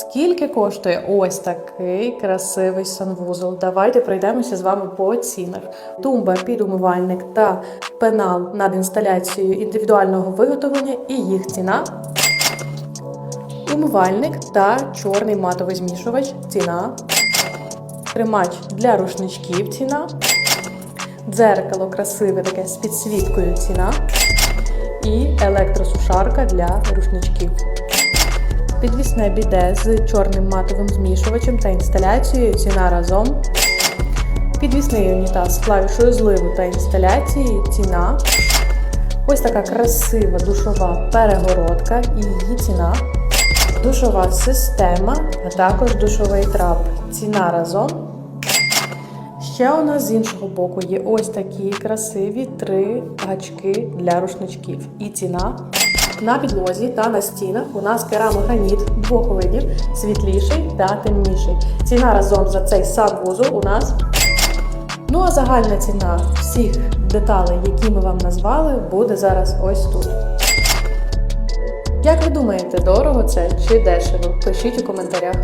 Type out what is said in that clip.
Скільки коштує ось такий красивий санвузол? Давайте пройдемося з вами по цінах. Тумба, підумивальник та пенал над інсталяцією індивідуального виготовлення і їх ціна. Умивальник та чорний матовий змішувач. Ціна. Тримач для рушничків. Ціна. Дзеркало красиве таке з підсвіткою. Ціна. І електросушарка для рушничків. Підвісне біде з чорним матовим змішувачем та інсталяцією ціна разом. Підвісний унітаз з клавішою зливу та інсталяцією ціна. Ось така красива душова перегородка і її ціна. Душова система, а також душовий трап. Ціна разом. Ще у нас з іншого боку є ось такі красиві три гачки для рушничків. І ціна на підлозі та на стінах у нас керамограніт двох видів, світліший та темніший. Ціна разом за цей санвузол у нас. Ну а загальна ціна всіх деталей, які ми вам назвали, буде зараз ось тут. Як ви думаєте, дорого це чи дешево? Пишіть у коментарях.